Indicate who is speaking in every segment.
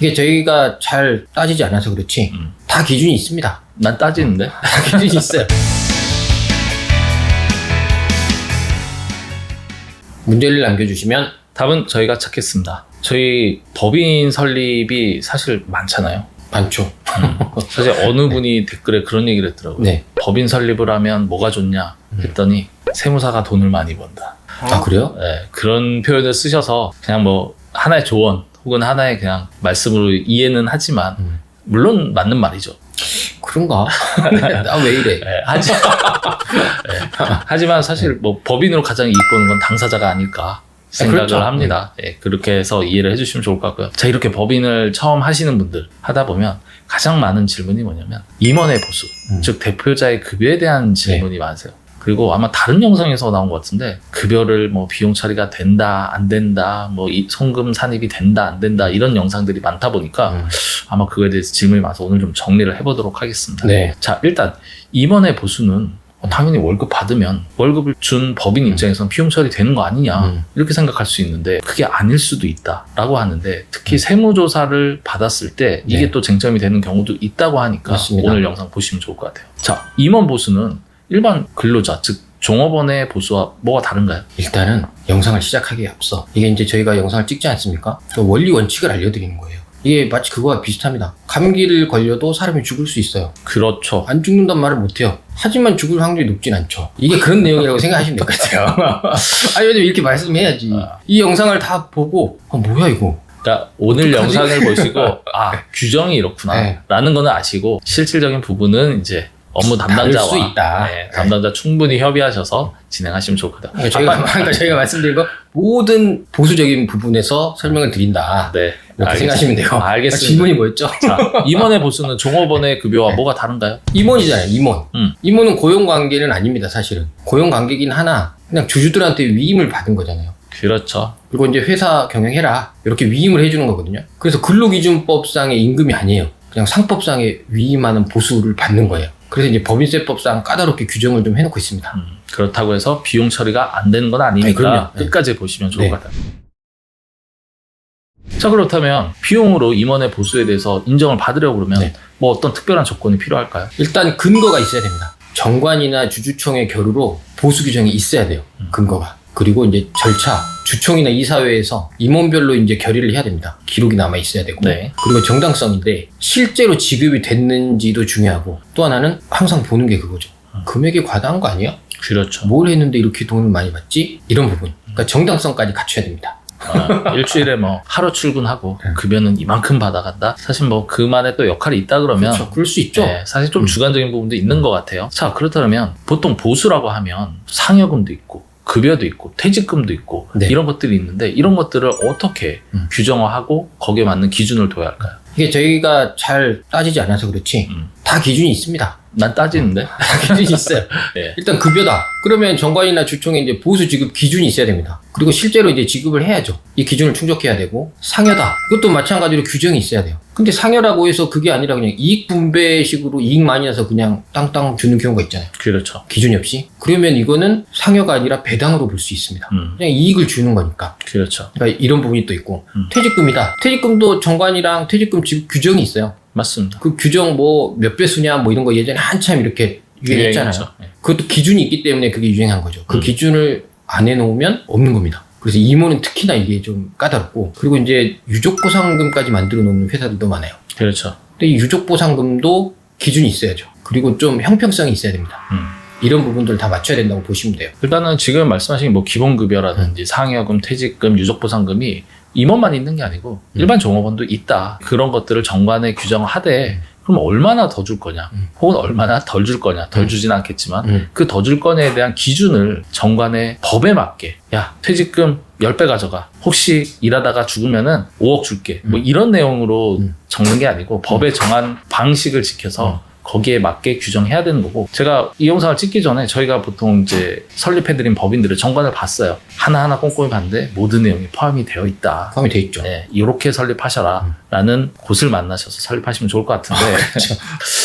Speaker 1: 이게 저희가 잘 따지지 않아서 그렇지
Speaker 2: 음.
Speaker 1: 다 기준이 있습니다.
Speaker 2: 난 따지는데.
Speaker 1: 다 기준이 있어요. 문제를 남겨주시면
Speaker 2: 답은 저희가 찾겠습니다. 저희 법인 설립이 사실 많잖아요.
Speaker 1: 많죠.
Speaker 2: 사실 어느 분이 댓글에 그런 얘기를 했더라고요.
Speaker 1: 네.
Speaker 2: 법인 설립을 하면 뭐가 좋냐 했더니 세무사가 돈을 많이 번다.
Speaker 1: 아 그래요?
Speaker 2: 네, 그런 표현을 쓰셔서 그냥 뭐 하나의 조언 혹은 하나의 그냥 말씀으로 이해는 하지만
Speaker 1: 음.
Speaker 2: 물론 맞는 말이죠.
Speaker 1: 그런가? 나 왜 이래?
Speaker 2: 네, 하지, 네. 하지만 사실 뭐 법인으로 가장 이익 보는 건 당사자가 아닐까 생각을
Speaker 1: 그렇죠.
Speaker 2: 합니다. 예, 그렇게 해서 이해를 해주시면 좋을 것 같고요. 자 이렇게 법인을 처음 하시는 분들 하다 보면 가장 많은 질문이 뭐냐면 임원의 보수,
Speaker 1: 음.
Speaker 2: 즉 대표자의 급여에 대한 질문이 많으세요. 그리고 아마 다른 영상에서 나온 것 같은데 급여를 뭐 비용 처리가 된다 안 된다 뭐 이 송금 산입이 된다 안 된다 이런 영상들이 많다 보니까
Speaker 1: 음.
Speaker 2: 아마 그거에 대해서 질문이 많아서 오늘 좀 정리를 해보도록 하겠습니다.
Speaker 1: 네.
Speaker 2: 자, 일단 임원의 보수는 어, 당연히 월급 받으면 월급을 준 법인 입장에서는 비용 처리 되는 거 아니냐
Speaker 1: 음.
Speaker 2: 이렇게 생각할 수 있는데 그게 아닐 수도 있다라고 하는데 특히
Speaker 1: 음.
Speaker 2: 세무조사를 받았을 때 이게
Speaker 1: 네.
Speaker 2: 또 쟁점이 되는 경우도 있다고 하니까
Speaker 1: 맞습니다.
Speaker 2: 오늘 영상 보시면 좋을 것 같아요. 자, 임원 보수는 일반 근로자 즉 종업원의 보수와 뭐가 다른가요?
Speaker 1: 일단은 영상을 시작하기에 앞서 이게 이제 저희가 영상을 찍지 않습니까? 그 원리 원칙을 알려드리는 거예요. 이게 마치 그거와 비슷합니다. 감기를 걸려도 사람이 죽을 수 있어요.
Speaker 2: 그렇죠.
Speaker 1: 안 죽는단 말을 못해요. 하지만 죽을 확률이 높진 않죠. 이게 그런 내용이라고 생각하시면 될 것 같아요. 아니, 왜냐면 이렇게 말씀해야지.
Speaker 2: 아.
Speaker 1: 이 영상을 다 보고, 아, 뭐야, 이거.
Speaker 2: 그러니까 오늘
Speaker 1: 어떡하지?
Speaker 2: 영상을 보시고 아 규정이
Speaker 1: 네.
Speaker 2: 이렇구나라는 거는 아시고 실질적인 부분은 이제 업무 담당자와
Speaker 1: 수 있다.
Speaker 2: 네, 담당자 충분히 협의하셔서 진행하시면.
Speaker 1: 그러니까 저희가, 그러니까 저희가 말씀드린 거 모든 보수적인 부분에서 설명을 드린다.
Speaker 2: 네,
Speaker 1: 이렇게
Speaker 2: 알겠습니다.
Speaker 1: 생각하시면 돼요. 아,
Speaker 2: 알겠습니다.
Speaker 1: 질문이 뭐였죠?
Speaker 2: 자, 임원의 보수는 종업원의 급여와
Speaker 1: 네.
Speaker 2: 뭐가 다른가요?
Speaker 1: 임원이잖아요, 임원.
Speaker 2: 음.
Speaker 1: 임원은 고용관계는 아닙니다, 사실은. 고용관계긴 하나, 그냥 주주들한테 위임을 받은 거잖아요.
Speaker 2: 그렇죠.
Speaker 1: 그리고 이제 회사 경영해라. 이렇게 위임을 해주는 거거든요. 그래서 근로기준법상의 임금이 아니에요. 그냥 상법상의 위임하는 보수를 받는 거예요. 그래서 이제 법인세법상 까다롭게 규정을 좀 해놓고 있습니다.
Speaker 2: 음, 그렇다고 해서 비용 처리가 안 되는 건
Speaker 1: 아니,
Speaker 2: 아니니까
Speaker 1: 그럼요. 네.
Speaker 2: 끝까지 보시면 좋을
Speaker 1: 네.
Speaker 2: 것 같아요. 자 그렇다면 비용으로 임원의 보수에 대해서 인정을 받으려고 그러면
Speaker 1: 네.
Speaker 2: 뭐 어떤 특별한 조건이 필요할까요?
Speaker 1: 일단 근거가 있어야 됩니다. 정관이나 주주총회 결의로 보수 규정이 있어야 돼요.
Speaker 2: 음.
Speaker 1: 근거가. 그리고 이제 절차, 주총이나 이사회에서 임원별로 이제 결의를 해야 됩니다. 기록이 남아 있어야 되고.
Speaker 2: 네.
Speaker 1: 그리고 정당성인데 실제로 지급이 됐는지도 중요하고 또 하나는 항상 보는 게 그거죠.
Speaker 2: 음.
Speaker 1: 금액이 과다한 거 아니야?
Speaker 2: 그렇죠.
Speaker 1: 뭘 했는데 이렇게 돈을 많이 받지? 이런 부분. 그러니까 정당성까지 갖춰야 됩니다.
Speaker 2: 어, 일주일에 뭐 하루 출근하고
Speaker 1: 네.
Speaker 2: 급여는 이만큼 받아간다. 사실 뭐 그만의 또 역할이 있다 그러면
Speaker 1: 그렇죠. 그럴 수 있죠.
Speaker 2: 네, 사실 좀
Speaker 1: 음.
Speaker 2: 주관적인 부분도 있는 것 같아요. 자 그렇다면 보통 보수라고 하면 상여금도 있고 급여도 있고 퇴직금도 있고
Speaker 1: 네.
Speaker 2: 이런 것들이 있는데 이런 것들을 어떻게
Speaker 1: 음.
Speaker 2: 규정화하고 거기에 맞는 기준을 둬야 할까요?
Speaker 1: 이게 저희가 잘 따지지 않아서 그렇지
Speaker 2: 음.
Speaker 1: 다 기준이 있습니다.
Speaker 2: 난 따지는데.
Speaker 1: 다 기준이 있어요.
Speaker 2: 네.
Speaker 1: 일단 급여다. 그러면 정관이나 주총에 이제 보수 지급 기준이 있어야 됩니다. 그리고 실제로 이제 지급을 해야죠. 이 기준을 충족해야 되고 상여다. 이것도 마찬가지로 규정이 있어야 돼요. 근데 상여라고 해서 그게 아니라 그냥 이익 분배식으로 이익 많이 나서 그냥 땅땅 주는 경우가 있잖아요.
Speaker 2: 그렇죠.
Speaker 1: 기준이 없이. 그러면 이거는 상여가 아니라 배당으로 볼 수 있습니다.
Speaker 2: 음,
Speaker 1: 그냥 이익을 주는 거니까.
Speaker 2: 그렇죠.
Speaker 1: 그러니까 이런 부분이 또 있고
Speaker 2: 음.
Speaker 1: 퇴직금이다. 퇴직금도 정관이랑 퇴직금 지급 규정이 있어요.
Speaker 2: 맞습니다.
Speaker 1: 그 규정 뭐 몇 배수냐 뭐 이런 거 예전에 한참 이렇게 유행했잖아요.
Speaker 2: 유행했죠. 네.
Speaker 1: 그것도 기준이 있기 때문에 그게 유행한 거죠. 그
Speaker 2: 음.
Speaker 1: 기준을 안 해놓으면 없는 겁니다. 그래서 임원은 특히나 이게 좀 까다롭고 그리고 이제 유족보상금까지 만들어 놓는 회사들도 많아요.
Speaker 2: 그렇죠.
Speaker 1: 근데 이 유족보상금도 기준이 있어야죠. 그리고 좀 형평성이 있어야 됩니다.
Speaker 2: 음.
Speaker 1: 이런 부분들 다 맞춰야 된다고 보시면 돼요.
Speaker 2: 일단은 지금 말씀하신 뭐 기본급여라든지 상여금, 퇴직금, 유족보상금이 임원만 있는 게 아니고
Speaker 1: 음.
Speaker 2: 일반 종업원도 있다. 그런 것들을 정관에 규정하되 그럼 얼마나 더 줄 거냐,
Speaker 1: 음.
Speaker 2: 혹은 얼마나 덜 줄 거냐, 덜
Speaker 1: 음.
Speaker 2: 주진 않겠지만
Speaker 1: 음.
Speaker 2: 그더 줄 거냐에 대한 기준을 정관의 법에 맞게 야 퇴직금 10배 가져가 혹시 일하다가 죽으면은 5억 줄게 뭐
Speaker 1: 음.
Speaker 2: 이런 내용으로
Speaker 1: 음.
Speaker 2: 적는 게 아니고 법에 정한 방식을 지켜서 거기에 맞게 규정해야 되는 거고 제가 이 영상을 찍기 전에 저희가 보통 이제 설립해드린 법인들의 정관을 봤어요 하나하나 꼼꼼히 봤는데 모든 내용이 포함이 되어 있다
Speaker 1: 포함이 돼 있죠.
Speaker 2: 네, 이렇게 설립하셔라 라는 곳을 만나셔서 설립하시면 좋을 것 같은데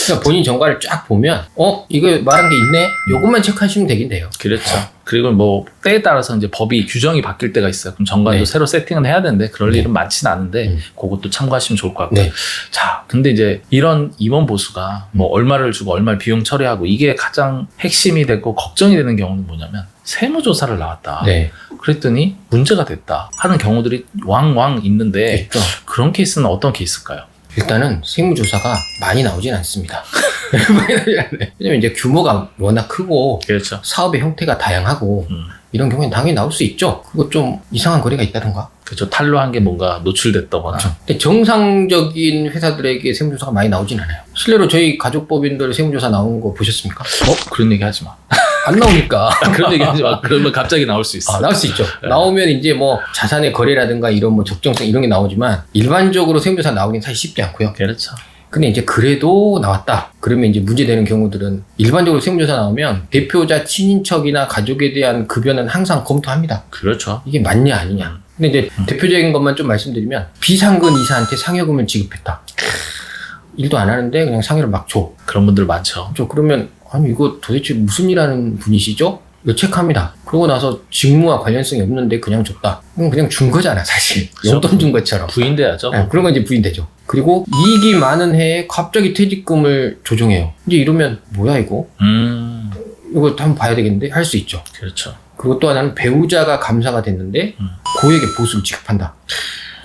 Speaker 1: 그러니까 본인 정관을 쫙 보면 어 이거 말한 게 있네. 요것만 체크하시면 되긴 돼요.
Speaker 2: 그렇죠 그리고 뭐 때에 따라서 이제 법이 규정이 바뀔 때가 있어요. 그럼 정관도
Speaker 1: 네.
Speaker 2: 새로 세팅은 해야 되는데 그럴
Speaker 1: 네.
Speaker 2: 일은 많지는 않은데
Speaker 1: 음.
Speaker 2: 그것도 참고하시면 좋을 것 같고.
Speaker 1: 네.
Speaker 2: 자, 근데 이제 이런 임원 보수가 뭐 얼마를 주고 얼마를 비용 처리하고 이게 가장 핵심이 되고 걱정이 되는 경우는 뭐냐면 세무조사를 나왔다.
Speaker 1: 네.
Speaker 2: 그랬더니 문제가 됐다 하는 경우들이 왕왕 있는데
Speaker 1: 있죠.
Speaker 2: 그런 케이스는 어떤 케이스일까요?
Speaker 1: 일단은 세무조사가 많이 나오진 않습니다. 많이 나오진 않아요. 왜냐면 이제 규모가 워낙 크고
Speaker 2: 그렇죠.
Speaker 1: 사업의 형태가 다양하고
Speaker 2: 음.
Speaker 1: 이런 경우엔 당연히 나올 수 있죠. 그거 좀 이상한 거래가 있다던가.
Speaker 2: 그렇죠. 탈로한 게 뭔가 노출됐다거나.
Speaker 1: 근데 정상적인 회사들에게 세무조사가 많이 나오진 않아요. 실례로 저희 가족법인들 세무조사 나온 거 보셨습니까?
Speaker 2: 어? 그런 얘기 하지 마.
Speaker 1: 안 나오니까.
Speaker 2: 그런 얘기 하지 마. 그러면 갑자기 나올 수 있어.
Speaker 1: 아, 나올 수 있죠. 나오면 이제 뭐 자산의 거래라든가 이런 뭐 적정성 이런 게 나오지만 일반적으로 세무조사 나오긴 사실 쉽지 않고요.
Speaker 2: 그렇죠.
Speaker 1: 근데 이제 그래도 나왔다. 그러면 이제 문제되는 경우들은 일반적으로 세무조사 나오면 대표자 친인척이나 가족에 대한 급여는 항상 검토합니다.
Speaker 2: 그렇죠.
Speaker 1: 이게 맞냐 아니냐. 근데 이제 대표적인 것만 좀 말씀드리면 비상근 이사한테 상여금을 지급했다. 일도 안 하는데 그냥 상여를 막 줘.
Speaker 2: 그런 분들 많죠.
Speaker 1: 저 그러면 아니 이거 도대체 무슨 일 하는 분이시죠? 이거 체크합니다. 그러고 나서 직무와 관련성이 없는데 그냥 줬다. 그럼 그냥 준 거잖아 사실.
Speaker 2: 그렇죠.
Speaker 1: 용돈 준 것처럼.
Speaker 2: 부인돼야죠.
Speaker 1: 네, 그런 건 이제 부인되죠. 그리고 이익이 많은 해에 갑자기 퇴직금을 조정해요. 이제 이러면 뭐야 이거?
Speaker 2: 음,
Speaker 1: 이거 한번 봐야 되겠는데 할 수 있죠.
Speaker 2: 그렇죠.
Speaker 1: 그리고 또 하나는 배우자가 감사가 됐는데
Speaker 2: 음.
Speaker 1: 고액의 보수를 지급한다.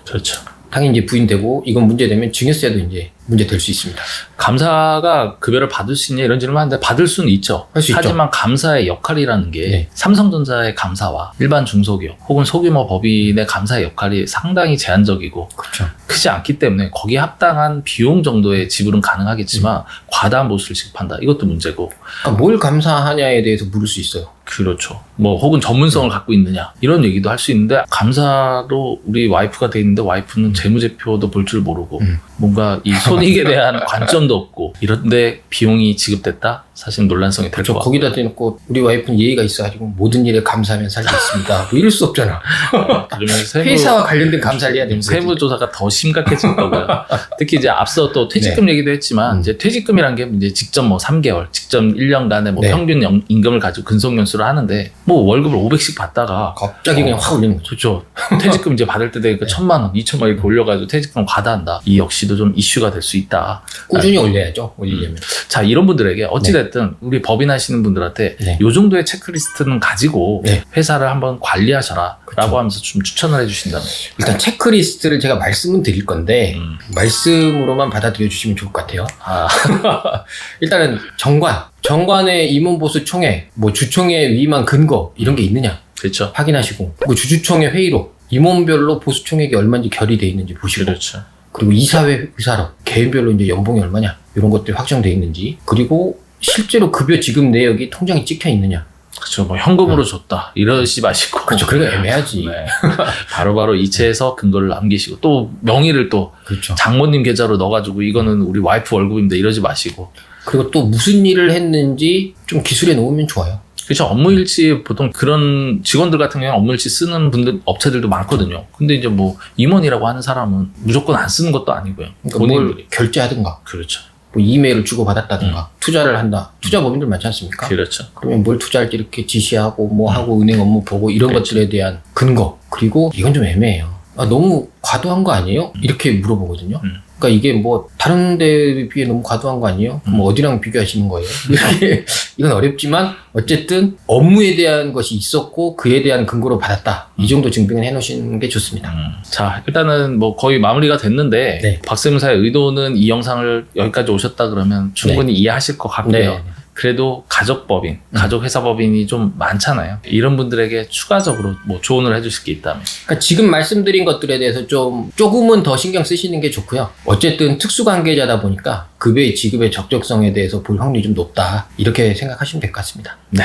Speaker 2: 그렇죠.
Speaker 1: 당연히 이제 부인되고 이건 문제되면 증여세도 이제 문제 될 수 있습니다.
Speaker 2: 감사가 급여를 받을 수 있냐 이런 질문 하는데 받을 수는 있죠.
Speaker 1: 할수 있죠.
Speaker 2: 하지만 감사의 역할이라는 게
Speaker 1: 네.
Speaker 2: 삼성전자의 감사와 일반 중소기업 혹은 소규모 법인의 감사의 역할이 상당히 제한적이고
Speaker 1: 그렇죠.
Speaker 2: 크지 않기 때문에 거기에 합당한 비용 정도의 지불은 가능하겠지만 과다한 보수를 지급한다. 이것도 문제고
Speaker 1: 그러니까 뭘 감사하냐에 대해서 물을 수 있어요.
Speaker 2: 그렇죠. 뭐 혹은 전문성을 갖고 있느냐 이런 얘기도 할 수 있는데 감사로 우리 와이프가 돼 있는데 와이프는 재무제표도 볼 줄 모르고
Speaker 1: 음.
Speaker 2: 뭔가 이 손익에 대한 관점도 없고 이런데 비용이 지급됐다 사실 논란성이 될
Speaker 1: 그렇죠.
Speaker 2: 것 같고
Speaker 1: 거기다 대놓고 우리 와이프는 예의가 있어가지고 모든 일에 감사하면 살겠습니다. 뭐 이럴 수 없잖아.
Speaker 2: 세무,
Speaker 1: 회사와 관련된 감사를 해야 되는 거지.
Speaker 2: 세무조사가 더 심각해질 거고요. 특히 이제 앞서 또 퇴직금
Speaker 1: 네.
Speaker 2: 얘기도 했지만
Speaker 1: 음.
Speaker 2: 이제 퇴직금이란 게 이제 직접 뭐 3개월, 직접 1년간의 뭐
Speaker 1: 네.
Speaker 2: 평균 연- 임금을 가지고 근속연수를 하는데 뭐 월급을 500씩 받다가
Speaker 1: 갑자기 그냥 확 올리는 거죠.
Speaker 2: 그렇죠. 퇴직금 이제 받을 때 되니까
Speaker 1: 네.
Speaker 2: 천만 원, 이천만 원 이렇게 올려가지고 퇴직금 과다한다. 이 역시도 좀 이슈가 될 수 있다.
Speaker 1: 꾸준히 올려야죠. 올리려면.
Speaker 2: 자 이런 분들에게 어찌됐든 우리 법인 하시는 분들한테
Speaker 1: 네.
Speaker 2: 요 정도의 체크리스트는 가지고
Speaker 1: 네.
Speaker 2: 회사를 한번 관리하셔라라고
Speaker 1: 그쵸.
Speaker 2: 하면서 좀 추천을 해주신다면.
Speaker 1: 일단 체크리스트를 제가 말씀은 드릴 건데
Speaker 2: 음.
Speaker 1: 말씀으로만 받아들여 주시면 좋을 것 같아요.
Speaker 2: 아,
Speaker 1: 일단은 정관, 정관의 임원보수 총회, 뭐 주총회 위임한 근거 이런 게 있느냐
Speaker 2: 그렇죠.
Speaker 1: 확인하시고 그 주주총회 회의록 임원별로 보수 총액이 얼마인지 결의돼 있는지 보시고
Speaker 2: 그렇죠.
Speaker 1: 그리고 이사회 의사록 개인별로 이제 연봉이 얼마냐 이런 것들이 확정돼 있는지 그리고 실제로 급여 지급 내역이 통장에 찍혀 있느냐
Speaker 2: 그렇죠. 뭐 현금으로 줬다 이러시 마시고.
Speaker 1: 그렇죠 거 애매하지
Speaker 2: 네. 바로바로 이체해서 근거를 남기시고 또 명의를 또
Speaker 1: 그렇죠
Speaker 2: 장모님 계좌로 넣어가지고 이거는 우리 와이프 월급입니다 이러지 마시고.
Speaker 1: 그리고 또 무슨 일을 했는지 좀 기술해 놓으면 좋아요
Speaker 2: 그렇죠. 업무일치 보통 그런 직원들 같은 경우는 업무일치 쓰는 분들 업체들도 많거든요. 근데 이제 뭐 임원이라고 하는 사람은 무조건 안 쓰는 것도 아니고요.
Speaker 1: 그러니까 뭘
Speaker 2: 본인들이
Speaker 1: 결제하든가
Speaker 2: 그렇죠.
Speaker 1: 뭐 이메일을 주고 받았다든가 투자를 한다 투자 법인들 많지 않습니까?
Speaker 2: 그렇죠.
Speaker 1: 그러면 뭘 투자할지 이렇게 지시하고 뭐 하고 은행 업무 보고 이런
Speaker 2: 그렇죠.
Speaker 1: 것들에 대한 근거 그리고 이건 좀 애매해요. 아, 너무 과도한 거 아니에요? 이렇게 물어보거든요.
Speaker 2: 음.
Speaker 1: 그러니까 이게 뭐 다른 데에 비해 너무 과도한 거 아니에요?
Speaker 2: 음.
Speaker 1: 뭐 어디랑 비교하시는 거예요? 이게 이건 어렵지만 어쨌든 업무에 대한 것이 있었고 그에 대한 근거로 받았다. 이 정도 증빙을 해놓으시는 게 좋습니다.
Speaker 2: 음. 자, 일단은 뭐 거의 마무리가 됐는데
Speaker 1: 네.
Speaker 2: 박세무사의 의도는 이 영상을 여기까지 오셨다 그러면 충분히 이해하실 것 같고요.
Speaker 1: 네.
Speaker 2: 그래도 가족법인,
Speaker 1: 음.
Speaker 2: 가족회사법인이 좀 많잖아요. 이런 분들에게 추가적으로 뭐 조언을 해주실 게 있다면.
Speaker 1: 그러니까 지금 말씀드린 것들에 대해서 좀 조금은 더 신경 쓰시는 게 좋고요. 어쨌든 특수관계자다 보니까 급여의 지급의 적적성에 대해서 볼 확률이 좀 높다. 이렇게 생각하시면 될 것 같습니다.
Speaker 2: 네.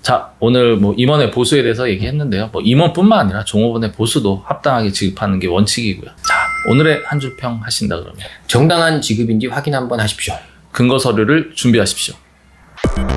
Speaker 2: 자, 오늘 뭐 임원의 보수에 대해서 얘기했는데요. 뭐 임원뿐만 아니라 종업원의 보수도 합당하게 지급하는 게 원칙이고요. 자, 오늘의 한 줄 평 하신다 그러면
Speaker 1: 정당한 지급인지 확인 한번 하십시오.
Speaker 2: 근거 서류를 준비하십시오. you